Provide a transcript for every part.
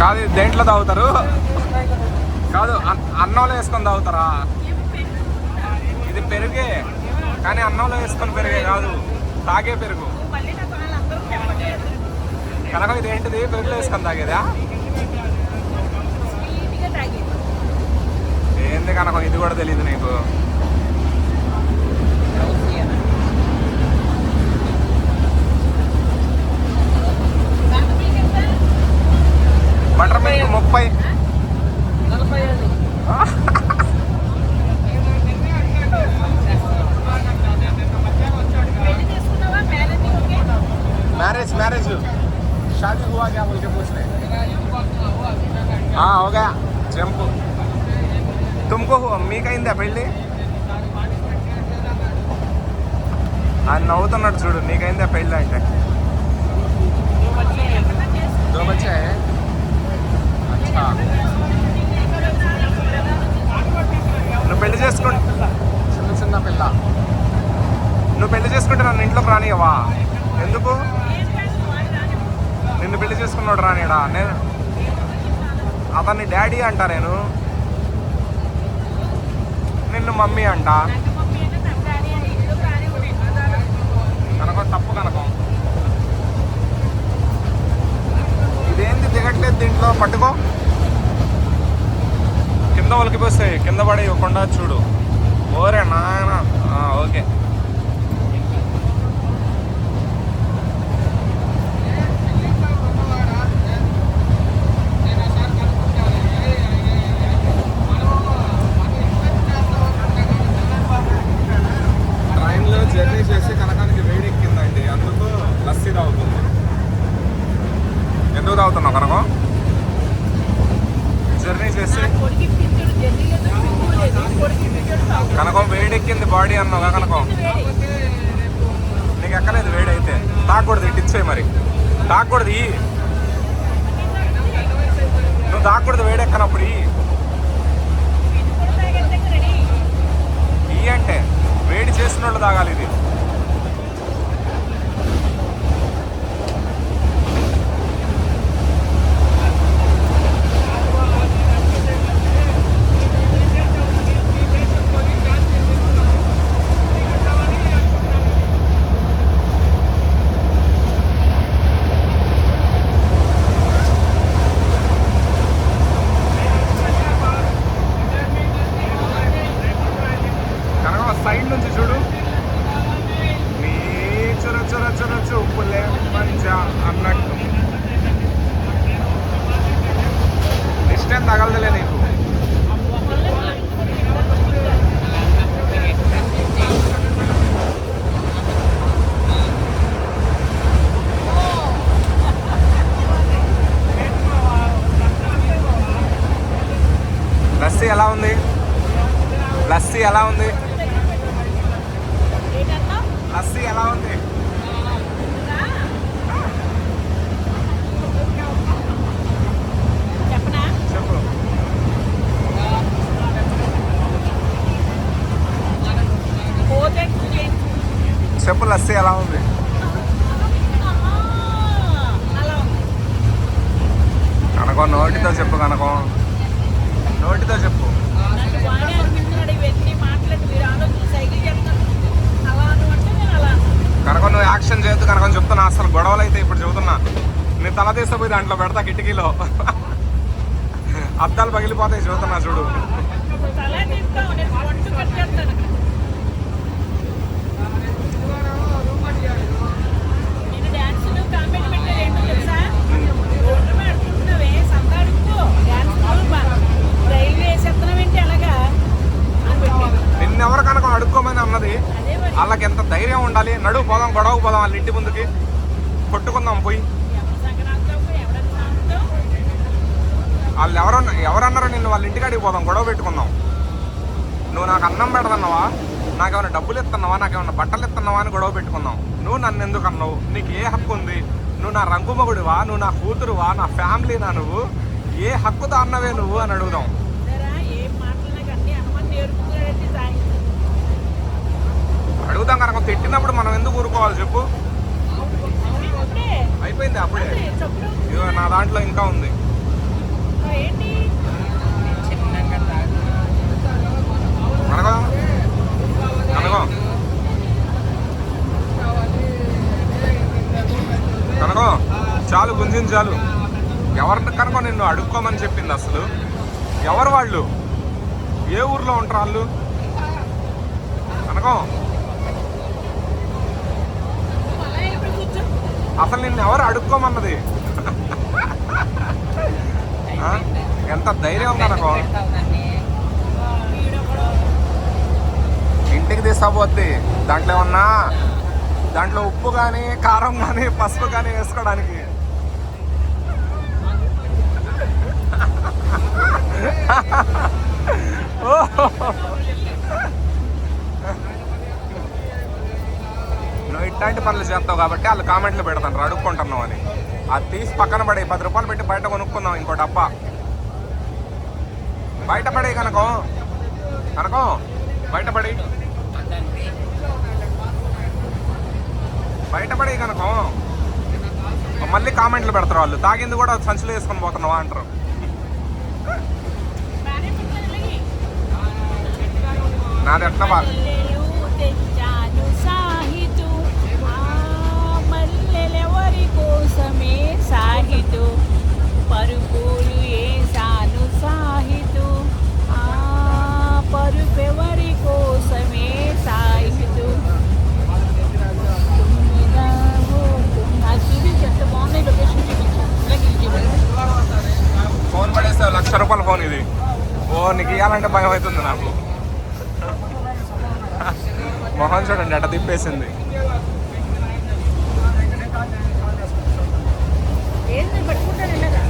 కాదు దేంట్లో తాగుతారు? కాదు అన్- అన్నంలో వేసుకొని తాగుతారా? ఇది పెరుగే కానీ అన్నంలో వేసుకొని పెరుగే కాదు తాగే పెరుగు. కనుక ఇది ఏంటిది? పెరుగులో వేసుకొని తాగేది? ఏంది కనుక? ఇది కూడా తెలియదు నీకు. हाँ हो गया जंप तुमको हुआ మీ కైందా పెళ్ళి ఆయన నవ్వుతున్నాడు చూడు నీకైందా పెళ్ళి అంటే దో బచ్చే హై? అచ్చా నువ్వు పెళ్లి చేసుకుంటే చిన్న చిన్న పిల్ల నువ్వు పెళ్లి చేసుకుంటే నన్ను ఇంట్లోకి రానియవా ఎందుకు నిన్ను పెళ్లి చేసుకున్నాడు రానిడా నేను అతన్ని డాడీ అంట నేను. నిన్ను మమ్మీ అంట. కనుక తప్పు కనుక. ఇదేంది దిగట్లేదు దీంట్లో? పట్టుకో. కింద ఒలికిపోస్తాయి కింద పడి ఇవ్వకుండా చూడు. ఓరే నాయన. ఓకే ట్రైన్లో జర్నీ చేసి కనకానికి వేడెక్కిందండి అందుకు లస్సీ తాగుతుంది ఎందుకు తాగుతున్నావు కనుకో? జర్నీ చేసి. కనకం వేడెక్కింది బాడీ అన్నావుగా కనకం? నీకు ఎక్కలేదు వేడైతే. తాకూడదు ఇటు ఇచ్చేయి మరి. తాకూడదు ఈ. నువ్వు తాకూడదు వేడెక్కనప్పుడు ఈ. అంటే వేడి చేసిన వాళ్ళు తాగాలి ఇది కనుక సైడ్ నుంచి చూడు నీ చుర చుర చుర చూపులే మంచ అన్నట్టు ఇష్టం తగలదులే నీకు లస్సీ ఎలా ఉంది లస్సీ ఎలా ఉంది? లస్సీ ఎలా ఉంది? చెప్పు. లస్సీ ఎలా ఉంది అలా ఉంది? కనుకో నోటితో చెప్పు కనుకో. నోటితో చెప్పు. కనుక నువ్వు యాక్షన్ చేయొద్దు కనుక చెప్తున్నా. అసలు గొడవలు అయితే ఇప్పుడు చెబుతున్నా. నేను తల తీసిపోయి దాంట్లో పెడతా కిటికీలో. అద్దాలు పగిలిపోతాయి చూస్తున్నా చూడు. ఇప్పుడు నిన్నెవరు కనుక అడుక్కోమని అన్నది వాళ్ళకి ఎంత ధైర్యం ఉండాలి? నడువు పోదాం గొడవకు పోదాం వాళ్ళ ఇంటి ముందుకి. కొట్టుకుందాం పోయి. వాళ్ళు ఎవరు ఎవరన్నారో నిన్ను వాళ్ళ ఇంటికాడికి పోదాం గొడవ పెట్టుకుందాం? నువ్వు నాకు అన్నం పెడదన్నావా నాకేమైనా డబ్బులు ఇస్తున్నావా నాకేమైనా బట్టలు ఇస్తున్నావా అని గొడవ పెట్టుకుందాం. నువ్వు నన్ను ఎందుకు అన్నావు? నీకు ఏ హక్కు ఉంది? నువ్వు నా రంగుమగుడివా? నువ్వు నా కూతురువా? నా ఫ్యామిలీనా నువ్వు? ఏ హక్కుతో అన్నవే నువ్వు అని అడుగుదాం సరే ఏం మాట్లాడినా అన్ని హనుమాన్ నేర్పుతున్నాడంటే సాయి అడుగుదాం కనుక తిట్టినప్పుడు మనం ఎందుకు ఊరుకోవాలి చెప్పు? అయిపోయింది అప్పుడే. ఇదిగో నా దాంట్లో ఇంకా ఉంది. అనగో అనగో కనుకో? చాలు గుంజింది చాలు. ఎవరిని కనుక నిన్ను అడుక్కోమని చెప్పింది అసలు? ఎవరు వాళ్ళు? ఏ ఊర్లో ఉంటారు వాళ్ళు? కనుకో? అసలు నిన్ను ఎవరు అడుక్కోమన్నది? ఎంత ధైర్యం ఉంది అనుకో ఇంటికి తీసుకపోద్ది. దాంట్లో ఏమన్నా? దాంట్లో ఉప్పు కానీ కారం కానీ పసుపు కానీ వేసుకోవడానికి. ఓహో. ఇట్లాంటి పనులు చేస్తావు కాబట్టి వాళ్ళు కామెంట్లు పెడతాను అడుక్కుంటున్నావు అని. అది తీసి పక్కన పడే పది రూపాయలు పెట్టి బయట కొనుక్కుందాం ఇంకో డబ్బా. బయట పడే కనుకో. కనుకో బయట పడి దానికి బయటపడే కనుక. మళ్ళీ కామెంట్లు పెడతారు వాళ్ళు. తాగింది కూడా సంచులు వేసుకొని పోతున్నావా అంటారు. నాది ఎట్లా బా నీకు ఇవ్వాలంటే భయం అవుతుంది నాకు. మొహం చూడండి అట తిప్పేసింది. ఏంది పట్టుకుంటాను ఇలాగా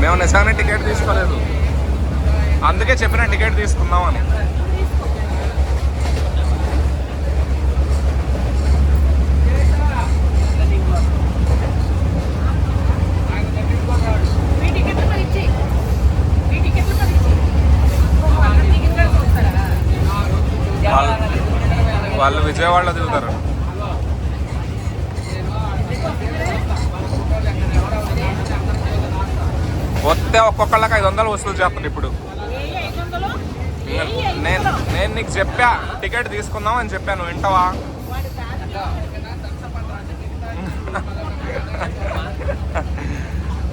మేము నిజంగానే టికెట్ తీసుకోలేదు అందుకే చెప్పిన టికెట్ తీసుకుందాం అని వాళ్ళు వాళ్ళు విజయవాడలో దిగుతారు. వస్తే ఒక్కొక్కళ్ళకి ఐదు వందలు వసూలు చేస్తారు ఇప్పుడు ఏ ఐదు వందలు ఏ ఐదు నేను నేను నీకు చెప్పా టికెట్ తీసుకుందాం అని చెప్పాను వింటావా?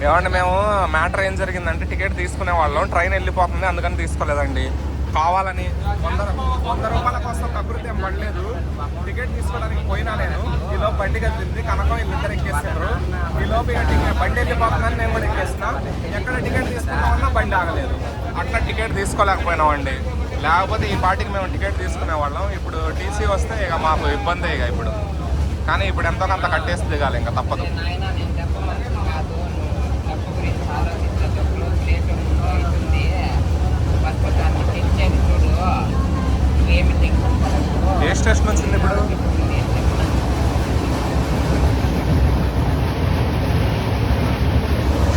ఏమండి మేము మ్యాటర్ ఏం జరిగిందంటే టికెట్ తీసుకునే వాళ్ళం ట్రైన్ వెళ్ళిపోతుంది అందుకని తీసుకోలేదండి. కావాలని వంద వంద రూపాయల కోసం ప్రకృతి పడలేదు. టికెట్ తీసుకోవడానికి పోయినా నేను ఈలో బండి కదిలింది కనకం వీళ్ళిద్దరు ఎక్కేసారు ఈలోపు బండి వెళ్ళిపోతుందని నేను కూడా ఎక్కేసిన. ఎక్కడ టికెట్ తీసుకున్నామన్నా బండి ఆగలేదు. అట్లా టికెట్ తీసుకోలేకపోయినామండి. లేకపోతే ఈ పార్టీకి మేము టికెట్ తీసుకునే వాళ్ళం ఇప్పుడు టీసీ వస్తే ఇక మాకు ఇబ్బందే ఇక ఇప్పుడు. కానీ ఇప్పుడు ఎంతో కొంత కట్టేసి దిగాలి ఇంకా తప్పదు నాయన నేను చెప్పమని కాదు నువ్వు డబ్బు గురించి ఆలోచించేటప్పుడు ప్లేట్ ముందు అవుతుంది ఫస్ట్ దాన్ని తెచ్చేది చూడు నువ్వేమి టెన్షన్ పడకు ఏ స్టేషన్ వచ్చింది ఇప్పుడు నేను చెప్తాను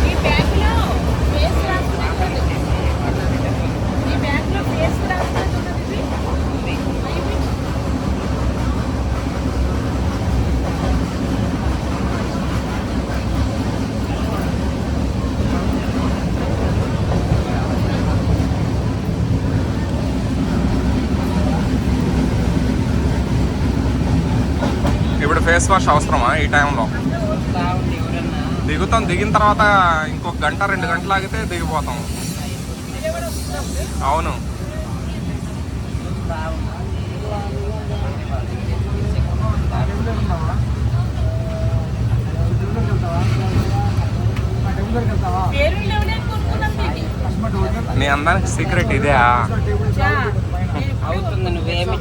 ఈ బ్యాగ్లో ఫేస్ రాసుకున్నట్టు ఈ బ్యాగ్లో ఫేస్ రాసుకున్నట్టు ఇది అయ్యి ఇప్పుడు ఫేస్ వాష్ అవసరమా ఈ టైంలో? దిగుతాం. దిగిన తర్వాత ఇంకొక గంట రెండు గంటలు ఆగితే దిగిపోతాం. అవును. మీ అందరికి సీక్రెట్ ఇదే. అవుతుంది. నువ్వేమి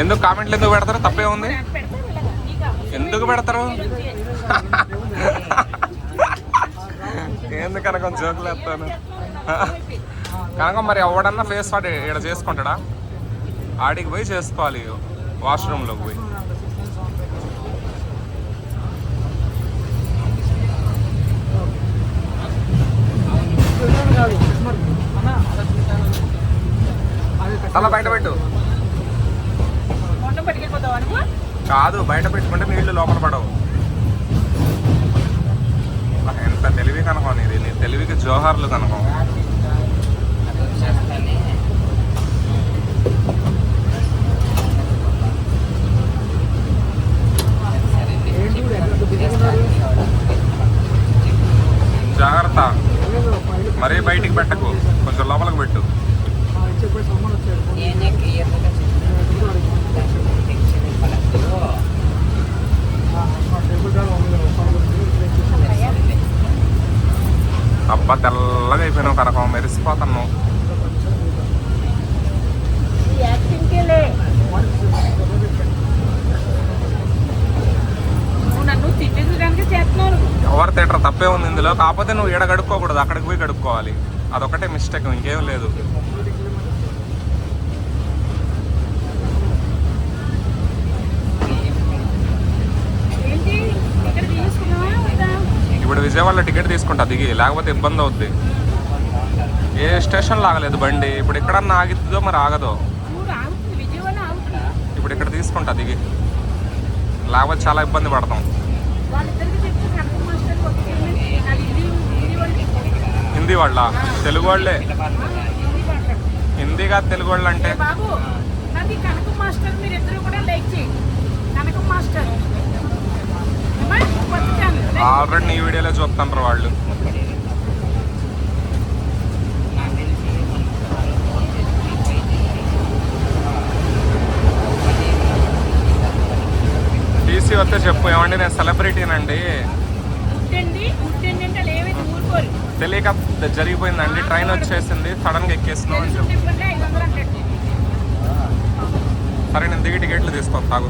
ఎందుకు కామెంట్లు ఎందుకు పెడతారు? తప్పే ఉంది. ఎందుకు పెడతారు? ఎందుకనకం జోకులు వేస్తాను. కనుక మరి ఎవడన్నా ఫేస్ వాడు ఇక్కడ చేసుకుంటాడా? ఆడికి పోయి చేసుకోవాలి వాష్రూమ్లోకి పోయి. తల బయట పెట్టు. కాదు బయట పెట్టుకుంటే నీళ్ళు లోపల పడవు. ఎంత తెలివి కనుక ఇది నీ తెలివికి జోహార్లు కనుక. జాగ్రత్త. మరీ బయటికి పెట్టకు. కొంచెం లోపలికి పెట్టు. అబ్బా తెల్లగా అయిపోయినావు కనకం. మెరిసిపోతున్నావు ఈ యాక్టింగ్కేలే నువ్వు నన్ను తిట్టేదానికి చేస్తున్నావు నువ్వు తింటారు తప్పే ఉంది ఇందులో. కాకపోతే నువ్వు ఈడ గడుక్కోకూడదు అక్కడికి పోయి గడుక్కోవాలి అదొకటే మిస్టేక్ ఇంకేం లేదు. ఇక్కడ ఇప్పుడు విజయవాడలో టికెట్ తీసుకుంటా. దిగి. లేకపోతే ఇబ్బంది అవుద్ది. ఏ స్టేషన్లో ఆగలేదు బండి. ఇప్పుడు ఎక్కడన్నా ఆగిద్దో మరి ఆగదో. ఇప్పుడు ఇక్కడ తీసుకుంటా. దిగి. లేకపోతే చాలా ఇబ్బంది పడతాం వాళ్ళిద్దరికి చెప్తే కనక మాస్టర్ కొట్టుకెళ్ళి అది ఇది ఇది వాళ్ళకి హిందీ వాళ్ళ? తెలుగు వాళ్ళే హిందీ మాట్లాడు హిందీ కాదు తెలుగు వాళ్ళు అంటే ఏ బాబు నాది కనక మాస్టర్ మీరు ఇద్దరు కూడా లైక్ చేయండి. కనక మాస్టర్. ఏమ్మా? కొత్త ఛానల్ లైక్ ఆల్రెడీ నీ వీడియోలో చూస్తుంటారు వాళ్ళు. టీసీ వస్తే చెప్పు. ఏమండి నేను సెలబ్రిటీనండి. తెలియక జరిగిపోయిందండి. ట్రైన్ వచ్చేసింది. సడన్గా ఎక్కేస్తున్నాం అని చెప్పి. సరే నేను దిగి టికెట్లు తీసుకొస్తాగు